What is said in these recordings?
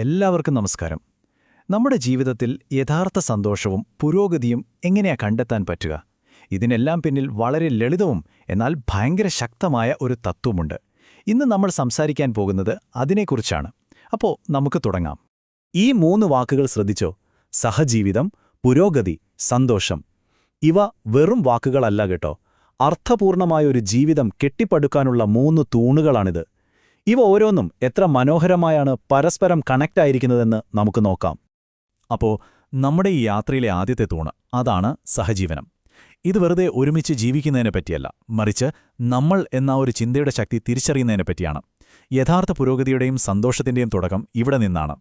എല്ലാവർക്കും നമസ്കാരം. നമ്മുടെ ജീവിതത്തിൽ യഥാർത്ഥ സന്തോഷവും പുരോഗതിയും എങ്ങനെയാ കണ്ടെത്താൻ പറ്റുക? ഇതിനെല്ലാം പിന്നിൽ വളരെ ലളിതവും എന്നാൽ ഭയങ്കര ശക്തമായ ഒരു തത്വമുണ്ട്. ഇന്ന് നമ്മൾ സംസാരിക്കാൻ പോകുന്നത് അതിനെക്കുറിച്ചാണ്. അപ്പോൾ നമുക്ക് തുടങ്ങാം. ഈ മൂന്ന് വാക്കുകൾ ശ്രദ്ധിച്ചോ? സഹജീവിതം പുരോഗതി സന്തോഷം. ഇവ വെറും വാക്കുകളല്ല കേട്ടോ. അർത്ഥപൂർണമായ ഒരു ജീവിതം കെട്ടിപ്പടുക്കാനുള്ള മൂന്ന് തൂണുകളാണിത്. ഇവ ഓരോന്നും എത്ര മനോഹരമായാണ് പരസ്പരം കണക്റ്റ് ആയിരിക്കുന്നതെന്ന് നമുക്ക് നോക്കാം. അപ്പോ നമ്മുടെ ഈ യാത്രയിലെ ആദ്യത്തെ തൂണ് അതാണ് സഹജീവനം. ഇത് വെറുതെ ഒരുമിച്ച് ജീവിക്കുന്നതിനെ പറ്റിയല്ല മറിച്ച് നമ്മൾ എന്ന ഒരു ചിന്തയുടെ ശക്തി തിരിച്ചറിയുന്നതിനെ പറ്റിയാണ്. യഥാർത്ഥ പുരോഗതിയുടെയും സന്തോഷത്തിന്റെയും തുടക്കം ഇവിടെ നിന്നാണ്.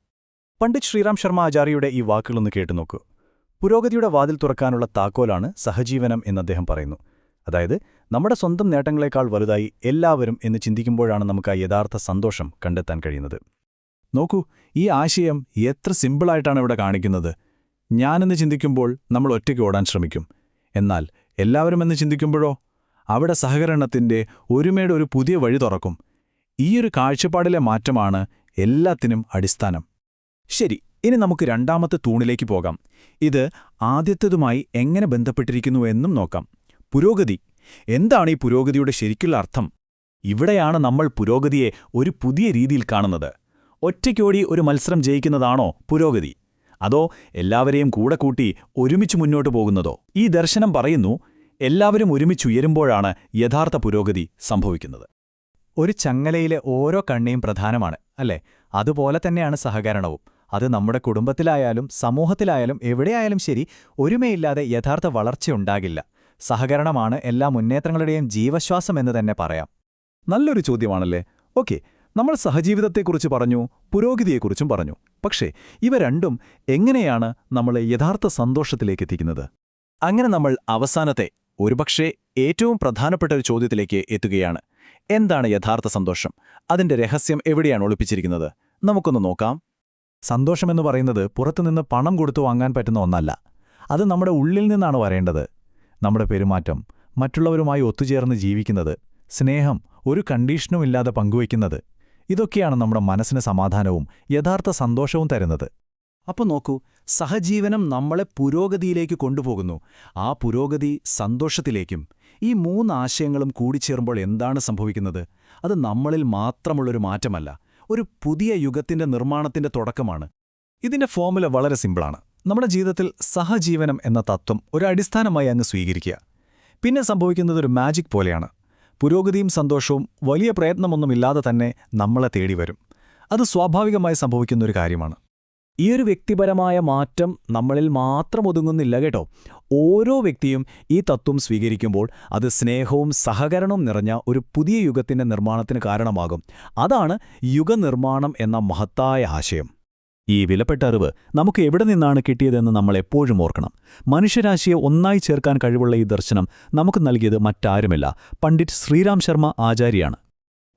പണ്ഡിറ്റ് ശ്രീറാം ശർമ്മ ആചാര്യയുടെ ഈ വാക്കുകളൊന്ന് കേട്ടുനോക്കൂ. പുരോഗതിയുടെ വാതിൽ തുറക്കാനുള്ള താക്കോലാണ് സഹജീവനം എന്നദ്ദേഹം പറയുന്നു. അതായത് നമ്മുടെ സ്വന്തം നേട്ടങ്ങളെക്കാൾ വലുതായി എല്ലാവരും എന്ന് ചിന്തിക്കുമ്പോഴാണ് നമുക്ക് ആ യഥാർത്ഥ സന്തോഷം കണ്ടെത്താൻ കഴിയുന്നത്. നോക്കൂ ഈ ആശയം എത്ര സിമ്പിളായിട്ടാണ് ഇവിടെ കാണിക്കുന്നത്. ഞാനെന്ന് ചിന്തിക്കുമ്പോൾ നമ്മൾ ഒറ്റയ്ക്ക് ഓടാൻ ശ്രമിക്കും. എന്നാൽ എല്ലാവരും എന്ന് ചിന്തിക്കുമ്പോഴോ? അവിടെ സഹകരണത്തിന്റെ ഒരുമയുടെ ഒരു പുതിയ വഴി തുറക്കും. ഈയൊരു കാഴ്ചപ്പാടിലെ മാറ്റമാണ് എല്ലാത്തിനും അടിസ്ഥാനം. ശരി ഇനി നമുക്ക് രണ്ടാമത്തെ തൂണിലേക്ക് പോകാം. ഇത് ആദ്യത്തേതുമായി എങ്ങനെ ബന്ധപ്പെട്ടിരിക്കുന്നു എന്നും നോക്കാം. പുരോഗതി. എന്താണ് ഈ പുരോഗതിയുടെ ശരിക്കുള്ള അർത്ഥം? ഇവിടെയാണ് നമ്മൾ പുരോഗതിയെ ഒരു പുതിയ രീതിയിൽ കാണുന്നത്. ഒറ്റയ്ക്കോടി ഒരു മത്സരം ജയിക്കുന്നതാണോ പുരോഗതി? അതോ എല്ലാവരെയും കൂടെ കൂട്ടി ഒരുമിച്ച് മുന്നോട്ടു പോകുന്നതോ? ഈ ദർശനം പറയുന്നു എല്ലാവരും ഒരുമിച്ചുയരുമ്പോഴാണ് യഥാർത്ഥ പുരോഗതി സംഭവിക്കുന്നത്. ഒരു ചങ്ങലയിലെ ഓരോ കണ്ണിയും പ്രധാനമാണ് അല്ലേ? അതുപോലെ തന്നെയാണ് സഹകരണവും. അത് നമ്മുടെ കുടുംബത്തിലായാലും സമൂഹത്തിലായാലും എവിടെയായാലും ശരി ഒരുമയില്ലാതെ യഥാർത്ഥ വളർച്ചയുണ്ടാകില്ല സഹകരണമാണ് എല്ലാ മുന്നേറ്റങ്ങളുടെയും ജീവശ്വാസം എന്ന് തന്നെ പറയാം. നല്ലൊരു ചോദ്യമാണല്ലേ? ഓക്കെ നമ്മൾ സഹജീവിതത്തെക്കുറിച്ച് പറഞ്ഞു പുരോഗതിയെക്കുറിച്ചും പറഞ്ഞു. പക്ഷേ ഇവ രണ്ടും എങ്ങനെയാണ് നമ്മളെ യഥാർത്ഥ സന്തോഷത്തിലേക്ക് എത്തിക്കുന്നത് അങ്ങനെ നമ്മൾ അവസാനത്തെ ഒരുപക്ഷേ ഏറ്റവും പ്രധാനപ്പെട്ട ഒരു ചോദ്യത്തിലേക്ക് എത്തുകയാണ്. എന്താണ് യഥാർത്ഥ സന്തോഷം? അതിന്റെ രഹസ്യം എവിടെയാണ് ഒളിപ്പിച്ചിരിക്കുന്നത്? നമുക്കൊന്ന് നോക്കാം. സന്തോഷമെന്ന് പറയുന്നത് പുറത്തുനിന്ന് പണം കൊടുത്തു വാങ്ങാൻ പറ്റുന്ന ഒന്നല്ല. അത് നമ്മുടെ ഉള്ളിൽ നിന്നാണ് വരേണ്ടത്. നമ്മുടെ പെരുമാറ്റം മറ്റുള്ളവരുമായി ഒത്തുചേർന്ന് ജീവിക്കുന്നത് സ്നേഹം ഒരു കണ്ടീഷനുമില്ലാതെ പങ്കുവയ്ക്കുന്നത് ഇതൊക്കെയാണ് നമ്മുടെ മനസ്സിന് സമാധാനവും യഥാർത്ഥ സന്തോഷവും തരുന്നത്. അപ്പോൾ നോക്കൂ സഹജീവനം നമ്മളെ പുരോഗതിയിലേക്ക് കൊണ്ടുപോകുന്നു. ആ പുരോഗതി സന്തോഷത്തിലേക്കും ഈ മൂന്ന് ആശയങ്ങളും കൂടിച്ചേരുമ്പോൾ എന്താണ് സംഭവിക്കുന്നത്? അത് നമ്മളിൽ മാത്രമുള്ളൊരു മാറ്റമല്ല ഒരു പുതിയ യുഗത്തിന്റെ നിർമ്മാണത്തിന്റെ തുടക്കമാണ്. ഇതിന്റെ ഫോമുല വളരെ സിമ്പിളാണ്. നമ്മുടെ ജീവിതത്തിൽ സഹജീവനം എന്ന തത്വം ഒരു അടിസ്ഥാനമായി അങ്ങ് സ്വീകരിക്കുക. പിന്നെ സംഭവിക്കുന്നത് ഒരു മാജിക് പോലെയാണ്. പുരോഗതിയും സന്തോഷവും വലിയ പ്രയത്നമൊന്നുമില്ലാതെ തന്നെ നമ്മളെ തേടി വരും അത് സ്വാഭാവികമായി സംഭവിക്കുന്ന ഒരു കാര്യമാണ്. ഈ ഒരു വ്യക്തിപരമായ മാറ്റം നമ്മളിൽ മാത്രം ഒതുങ്ങുന്നില്ല കേട്ടോ. ഓരോ വ്യക്തിയും ഈ തത്വം സ്വീകരിക്കുമ്പോൾ അത് സ്നേഹവും സഹകരണവും നിറഞ്ഞ ഒരു പുതിയ യുഗത്തിന്റെ നിർമ്മാണത്തിന് കാരണമാകും. അതാണ് യുഗനിർമ്മാണം എന്ന മഹത്തായ ആശയം. ഈ വിലപ്പെട്ട അറിവ് നമുക്ക് എവിടെ നിന്നാണ് കിട്ടിയതെന്ന് നമ്മൾ എപ്പോഴും ഓർക്കണം. മനുഷ്യരാശിയെ ഒന്നായി ചേർക്കാൻ കഴിവുള്ള ഈ ദർശനം നമുക്ക് നൽകിയത് മറ്റാരുമില്ല. പണ്ഡിറ്റ് ശ്രീരാം ശർമ്മ ആചാര്യാണ്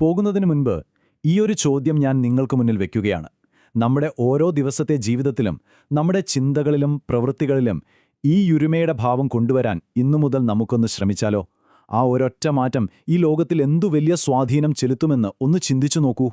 പോകുന്നതിനു മുൻപ് ഈ ഒരു ചോദ്യം ഞാൻ നിങ്ങൾക്ക് മുന്നിൽ വയ്ക്കുകയാണ് നമ്മുടെ ഓരോ ദിവസത്തെ ജീവിതത്തിലും നമ്മുടെ ചിന്തകളിലും പ്രവൃത്തികളിലും ഈ യുരുമയുടെ ഭാവം കൊണ്ടുവരാൻ ഇന്നു മുതൽ നമുക്കൊന്ന് ശ്രമിച്ചാലോ? ആ ഒരൊറ്റ മാറ്റം ഈ ലോകത്തിൽ എന്തു വലിയ സ്വാധീനം ചെലുത്തുമെന്ന് ഒന്ന് ചിന്തിച്ചു നോക്കൂ.